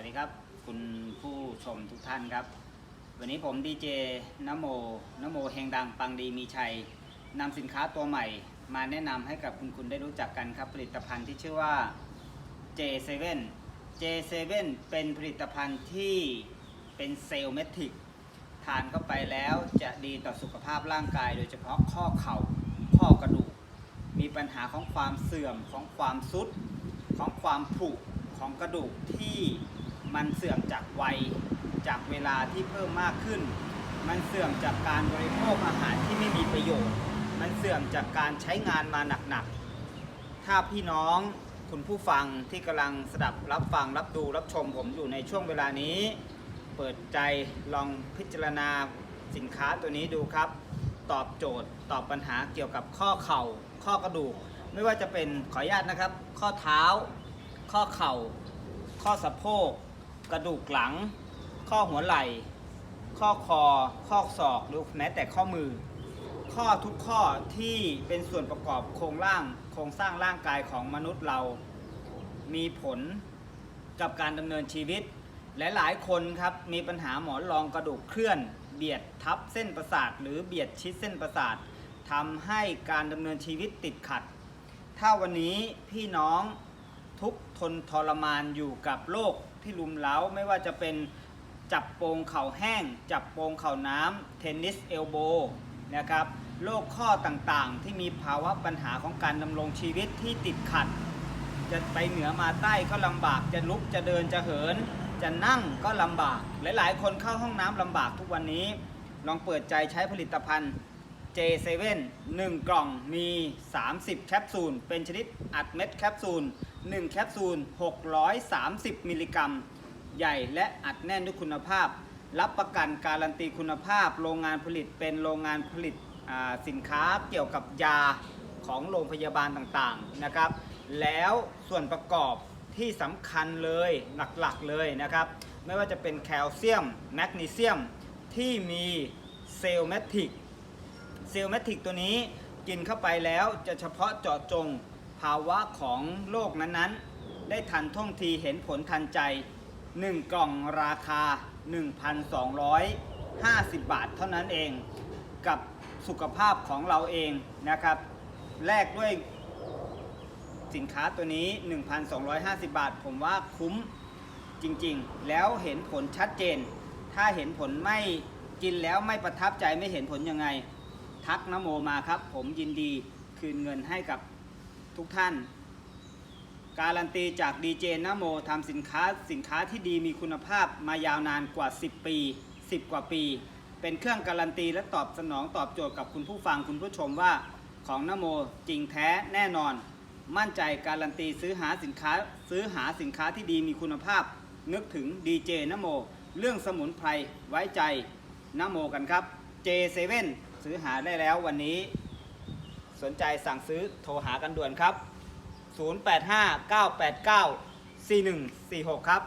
วัสดีครับ คุณผู้ชมทุกท่านครับ วันนี้ผมดีเจนโมนโมเฮงดังปังดีมีชัยนำสินค้าตัวใหม่ มาแนะนำให้กับคุณคุณได้รู้จักกันครับ ผลิตภัณฑ์ที่ชื่อว่า J7 J7 เป็นผลิตภัณฑ์ที่เป็นเซลล์เมทิกทานเข้าไปแล้วจะดีต่อสุขภาพร่างกาย โดยเฉพาะข้อเข่าข้อกระดูก มีปัญหาของความเสื่อมของความซุดของความผุของกระดูกที่ มันเสื่อมจากวัยจากเวลาที่เพิ่มมากขึ้น มันเสื่อมจากการบริโภคอาหารที่ไม่มีประโยชน์ มันเสื่อมจากการใช้งานมาหนักๆ ถ้าพี่น้องคุณผู้ฟังที่กำลังสดับรับฟังรับดูรับชมผมอยู่ในช่วงเวลานี้ เปิดใจลองพิจารณาสินค้าตัวนี้ดูครับ ตอบโจทย์ตอบปัญหาเกี่ยวกับข้อเข่า ข้อกระดูก ไม่ว่าจะเป็นขออนุญาตนะครับ ข้อเท้า ข้อเข่า ข้อสะโพก กระดูกหลัง ข้อหัวไหล่ ข้อคอ ข้อศอกหรือแม้แต่ข้อมือ ข้อทุกข้อที่เป็นส่วนประกอบโครงร่าง โครงสร้างร่างกายของมนุษย์เรา มีผลกับการดำเนินชีวิต และหลายคนครับมีปัญหาหมอนรองกระดูกเคลื่อน เบียดทับเส้นประสาท หรือเบียดชิดเส้นประสาททำให้การดำเนินชีวิตติดขัด ถ้าวันนี้พี่น้องทุกทนทรมานอยู่กับโรค ที่ลุมเล้าไม่ว่าจะเป็นจับโปงเข่าแห้ง จับโปงเข่าน้ำเทนนิสเอลโบนะครับโรคข้อต่างๆ ที่มีภาวะปัญหาของการดำรงชีวิตที่ติดขัด จะไปเหนือมาใต้ก็ลำบากจะลุกจะเดินจะเหิน จะนั่งก็ลำบาก หลายๆ คนเข้าห้องน้ำลำบากทุกวันนี้ ลองเปิดใจใช้ผลิตภัณฑ์ J7 1 กล่องมี 30 แคปซูล เป็นชนิดอัดเม็ดแคปซูล 1 แคปซูล 630 มิลลิกรัม ใหญ่และอัดแน่นด้วยคุณภาพ รับประกันการันตีคุณภาพ โรงงานผลิตเป็นโรงงานผลิตสินค้าเกี่ยวกับยาของโรงพยาบาลต่างๆนะครับ แล้วส่วนประกอบที่สำคัญเลยหลักๆเลยนะครับ ไม่ว่าจะเป็นแคลเซียม แมกนีเซียมที่มีเซลล์แมทริกเซลล์แมทริกตัวนี้กินเข้าไปแล้วจะเฉพาะเจาะจง ภาวะของโรคนั้นๆ ได้ทันท่วงทีเห็นผลทันใจ 1 กล่องราคา 1,250 บาทเท่านั้นเองกับสุขภาพของเราเองนะครับ แลกด้วยสินค้าตัวนี้ 1,250 บาท ผมว่าคุ้มจริงๆ แล้วเห็นผลชัดเจน ถ้าเห็นผลไม่กินแล้วไม่ประทับใจไม่เห็นผลยังไง ทักนโมมาครับ ผมยินดีคืนเงินให้กับ ทุกท่าน การันตีจากดีเจนโมทำสินค้าสินค้าที่ดีมีคุณภาพมายาวนานกว่า 10 ปี 10 กว่าปี เป็นเครื่องการันตีและตอบสนองตอบโจทย์กับคุณผู้ฟังคุณผู้ชมว่าของนโมจริงแท้แน่นอน มั่นใจการันตีซื้อหาสินค้าซื้อหาสินค้าที่ดีมีคุณภาพ นึกถึงดีเจนโม เรื่องสมุนไพรไว้ใจนโมกันครับ J7 ซื้อหาได้แล้ววันนี้ สนใจสั่งซื้อโทรหากันด่วนครับ 085 989 4146 ครับ